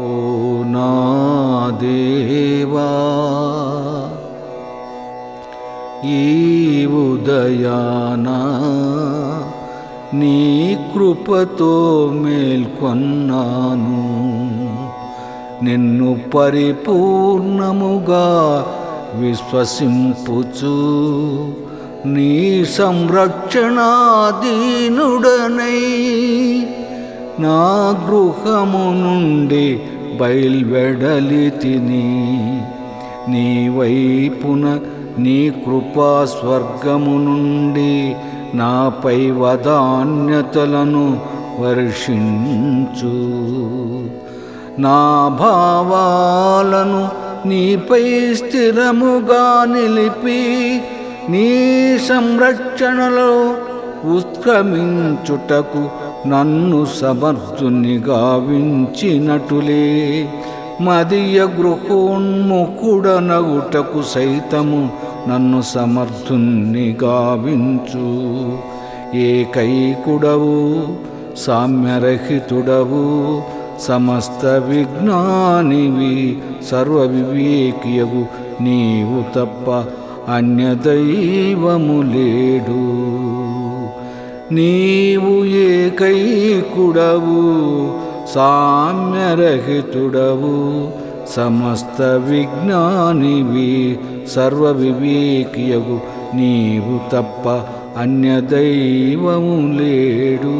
ఓ నా దేవా ఈ ఉదయాన నీ కృపతో మేల్కొన్నాను. నిన్ను పరిపూర్ణముగా విశ్వసింపుచు నీ సంరక్షణాధీనుడనై నా గృహము నుండి బయల్వెడలి తిని నీ వైపున నీ కృపా స్వర్గము నుండి నాపై వదాన్యతలను వర్షించు. నా భావాలను నీపై స్థిరముగా నిలిపి నీ సంరక్షణలో ఉత్క్రమించుటకు నన్ను సమర్థుని గావించినటులే. మదీయ గృహోన్ముఖుడనగుటకు సైతము నన్ను సమర్థుణ్ణి గావించు. ఏకైకుడవు సామ్యరహితుడవు సమస్త విజ్ఞానివి సర్వ వివేకియవు నీవు తప్ప అన్యదైవము లేడు. నీవు ఏకైకుడవు సామ్యరహితుడవు. సమస్త విజ్ఞానివి సర్వ వివేకియగు నీవు తప్ప అన్యదైవము లేడు.